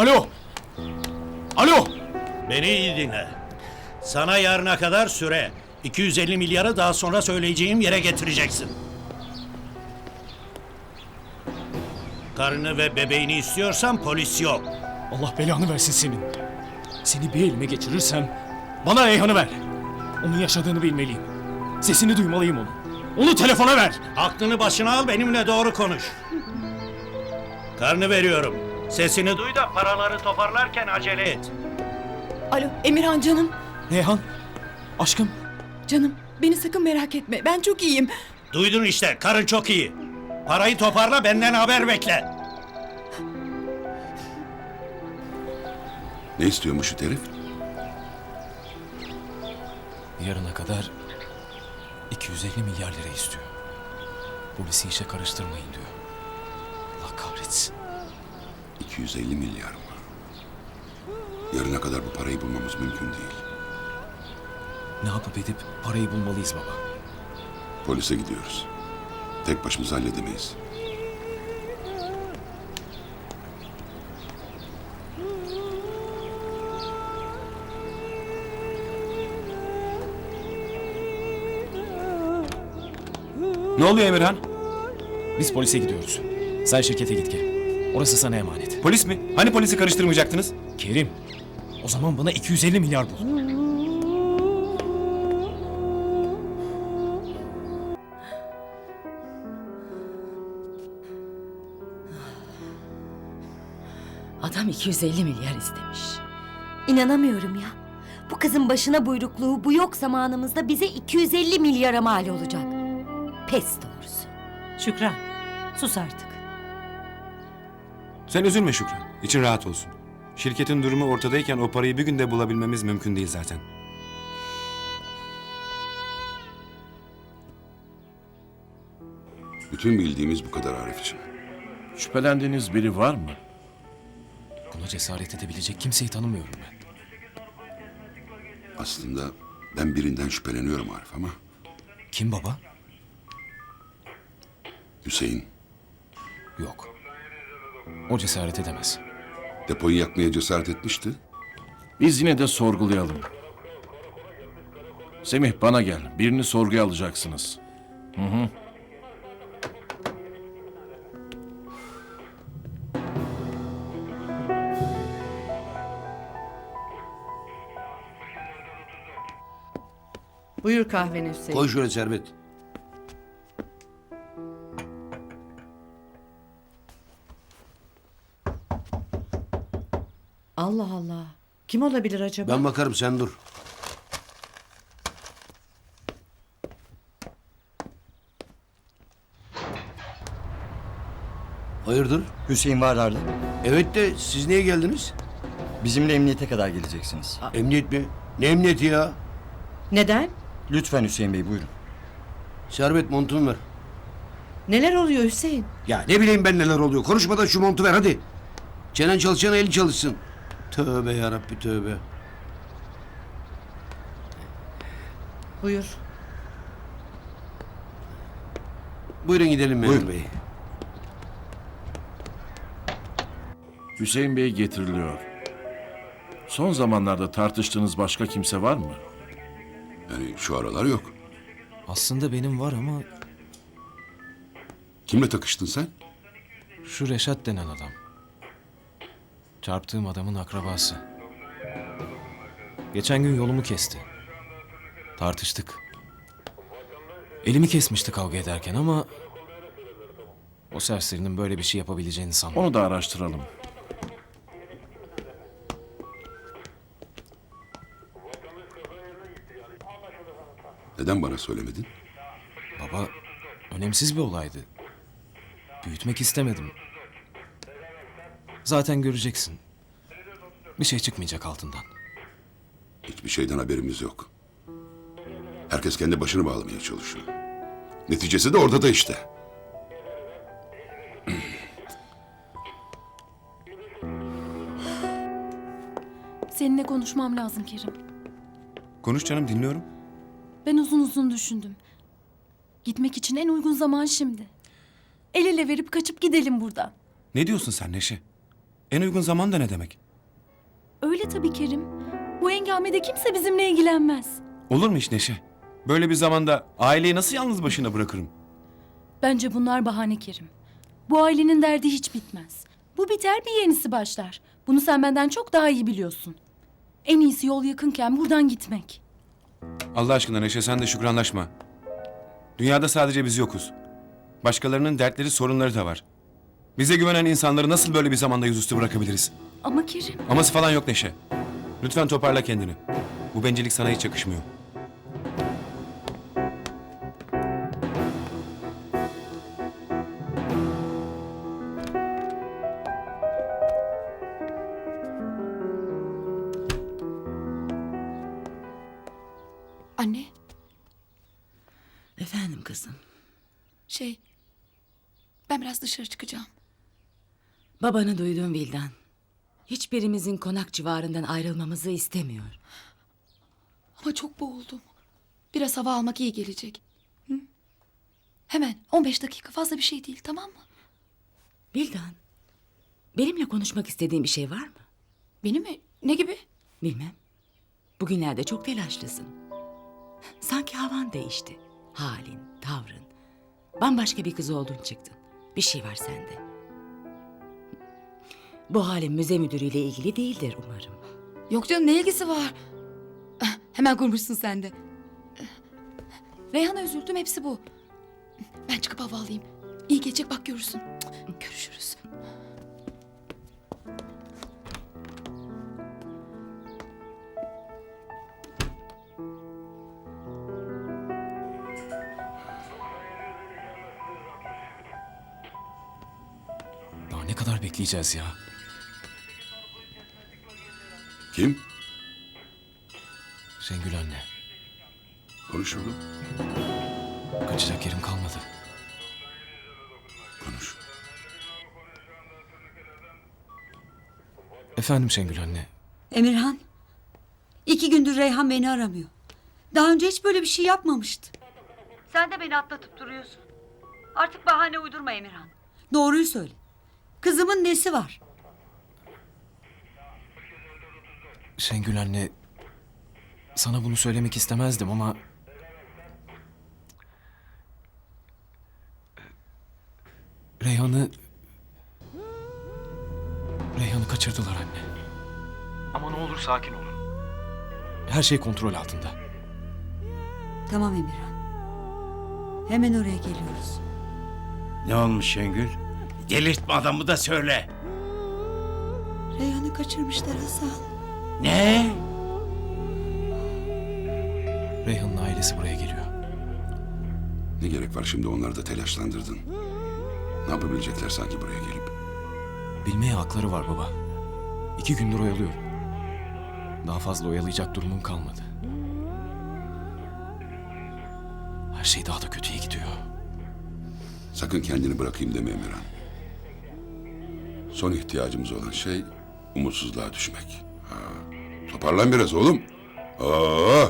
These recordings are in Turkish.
Alo. Alo. Beni iyi dinle. Sana yarına kadar süre. 250 milyarı daha sonra söyleyeceğim yere getireceksin. Karını ve bebeğini istiyorsan polis yok. Allah belanı versin senin. Seni bir elime geçirirsem bana Reyhan'ı ver. Onun yaşadığını bilmeliyim. Sesini duymalıyım onu. Onu telefona ver. Aklını başına al benimle doğru konuş. Karnı veriyorum. Sesini duy da paraları toparlarken acele et. Alo Emirhan canım. Reyhan. Aşkım. Canım beni sakın merak etme. Ben çok iyiyim. Duydun işte karın çok iyi. Parayı toparla benden haber bekle. Ne istiyormuş şu herif? Yarına kadar 250 milyar lira istiyor. Polisi işe karıştırmayın diyor. Allah kahretsin. 250 milyar mı? Yarına kadar bu parayı bulmamız mümkün değil. Ne yapıp edip parayı bulmalıyız baba. Polise gidiyoruz. Tek başımıza halledemeyiz. Ne oluyor Emirhan? Biz polise gidiyoruz. Sen şirkete git gel. Orası sana emanet. Polis mi? Hani polisi karıştırmayacaktınız? Kerim. O zaman bana 250 milyar bul. Adam 250 milyar istemiş. İnanamıyorum ya. Bu kızın başına buyrukluğu bu yok zamanımızda bize 250 milyara mal olacak. Pes doğrusu. Şükran, sus artık. Sen üzülme Şükran. İçin rahat olsun. Şirketin durumu ortadayken o parayı bir günde bulabilmemiz mümkün değil zaten. Bütün bildiğimiz bu kadar Arif'ciğim. Şüphelendiğiniz biri var mı? Buna cesaret edebilecek kimseyi tanımıyorum ben. Aslında ben birinden şüpheleniyorum Arif ama Kim baba? Hüseyin Yok. O cesaret edemez. depoyu yakmaya cesaret etmişti. Biz yine de sorgulayalım. Semih bana gel. Birini sorguya alacaksınız. Buyur kahveni Hüseyin. Koy şöyle Servet. Allah Allah. Kim olabilir acaba? Ben bakarım sen dur. Hayırdır? Hüseyin Vardarlı. Evet de siz niye geldiniz? Bizimle emniyete kadar geleceksiniz. Emniyet mi? Ne emniyeti ya? Neden? Lütfen Hüseyin Bey buyurun. Servet montunu ver. Neler oluyor Hüseyin? Ya ne bileyim ben neler oluyor. Konuşmadan şu montu ver hadi. Çenen çalışana eli çalışsın. Tövbe yarabbi tövbe. Buyur. Buyurun gidelim memur Buyurun. bey. Hüseyin Bey getiriliyor. Son zamanlarda tartıştığınız başka kimse var mı? Yani şu aralar yok. Aslında benim var ama Kimle takıştın sen? şu Reşat denen adam. Çarptığım adamın akrabası. Geçen gün yolumu kesti. Tartıştık. Elimi kesmişti kavga ederken ama... O serserinin böyle bir şey yapabileceğini sanmam. Onu da araştıralım. Neden bana söylemedin? Baba, önemsiz bir olaydı. Büyütmek istemedim. Zaten göreceksin. Bir şey çıkmayacak altından. Hiçbir şeyden haberimiz yok. Herkes kendi başını bağlamaya çalışıyor. Neticesi de orada da işte. Seninle konuşmam lazım Kerim. Konuş canım dinliyorum. Ben uzun uzun düşündüm. Gitmek için en uygun zaman şimdi. El ele verip kaçıp gidelim buradan. Ne diyorsun sen Neşe? En uygun zaman da ne demek? Öyle tabii Kerim. Bu hengamede kimse bizimle ilgilenmez. Olur mu hiç Neşe? Böyle bir zamanda aileyi nasıl yalnız başına bırakırım? Bence bunlar bahane Kerim. Bu ailenin derdi hiç bitmez. Bu biter bir yenisi başlar. Bunu sen benden çok daha iyi biliyorsun. En iyisi yol yakınken buradan gitmek. Allah aşkına Neşe sen de şükranlaşma. Dünyada sadece biz yokuz. Başkalarının dertleri, sorunları da var. Bize güvenen insanları nasıl böyle bir zamanda yüzüstü bırakabiliriz? Ama Kerim... Aması falan yok Neşe. Lütfen toparla kendini. Bu bencillik sana hiç yakışmıyor. Anne, Efendim kızım. şey... Ben biraz dışarı çıkacağım. Babanı duydum Vildan. Hiçbirimizin konak civarından ayrılmamızı istemiyor. Ama çok boğuldum. Biraz hava almak iyi gelecek. Hı? Hemen 15 dakika fazla bir şey değil tamam mı? Vildan, benimle konuşmak istediğin bir şey var mı? Benim mi? Ne gibi? Bilmem. Bugünlerde çok telaşlısın. Sanki havan değişti. Halin, tavrın. Bambaşka bir kız oldun çıktın. Bir şey var sende. Bu halin müze müdürüyle ilgili değildir umarım. Yok canım ne ilgisi var? Ah, Hemen kurmuşsun sen de. Reyhan'a üzüldüm hepsi bu. Ben çıkıp hava alayım. İyi gelecek bak görürsün. Görüşürüz. Daha ne kadar bekleyeceğiz ya? Kim? Şengül anne. Konuş oğlum. Kaçacak yerim kalmadı. Konuş. Efendim Şengül anne. Emirhan. iki gündür Reyhan beni aramıyor. Daha önce hiç böyle bir şey yapmamıştı. Sen de beni atlatıp duruyorsun. Artık bahane uydurma Emirhan. Doğruyu söyle. Kızımın nesi var? Şengül anne. Sana bunu söylemek istemezdim ama... Reyhan'ı... Reyhan'ı kaçırdılar anne. Ama ne olur sakin olun. Her şey kontrol altında. Tamam Emirhan. Hemen oraya geliyoruz. Ne olmuş Şengül? Delirtme adamı da söyle. Reyhan'ı kaçırmışlar Hasan. Ne? Reyhan'ın ailesi buraya geliyor. Ne gerek var şimdi onları da telaşlandırdın? Ne yapabilecekler sanki buraya gelip? Bilmeye hakları var baba. İki gündür oyalıyorum. Daha fazla oyalayacak durumum kalmadı. Her şey daha da kötüye gidiyor. Sakın kendini bırakayım deme Emirhan. Son ihtiyacımız olan şey umutsuzluğa düşmek. Toparlan biraz oğlum. Aa,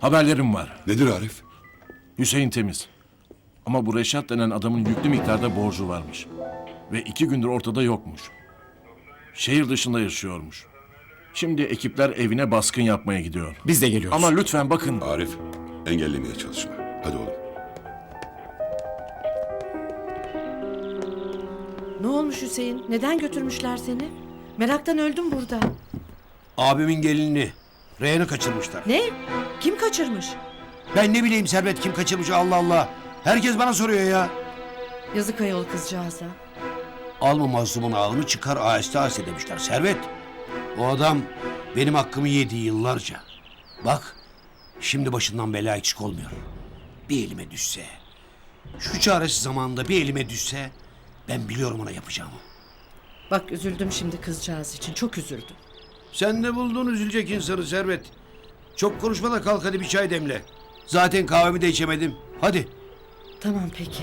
Haberlerim var. nedir Arif? Hüseyin temiz. Ama bu Reşat denen adamın yüklü miktarda borcu varmış. Ve iki gündür ortada yokmuş. Şehir dışında yaşıyormuş. Şimdi ekipler evine baskın yapmaya gidiyor. Biz de geliyoruz. Ama lütfen bakın. Arif, engellemeye çalışma. Hadi oğlum. Ne olmuş Hüseyin? Neden götürmüşler seni? Meraktan öldüm burada. Abimin gelinini. Reyhan'ı kaçırmışlar. Ne? Kim kaçırmış? Ben ne bileyim Servet kim kaçırmış Allah Allah. Herkes bana soruyor ya. Yazık ayol kızcağıza. Alma mazlumun ağını çıkar aheste aheste demişler Servet. O adam benim hakkımı yedi yıllarca. Bak Şimdi başından bela eksik olmuyor. Bir elime düşse, şu çaresiz zamanında bir elime düşse ben biliyorum ona yapacağımı. Bak üzüldüm şimdi kızcağız için. Çok üzüldüm. Sen de buldun üzülecek insanı Servet. Çok konuşma da kalk hadi bir çay demle. Zaten kahvemi de içemedim. Hadi. Tamam peki.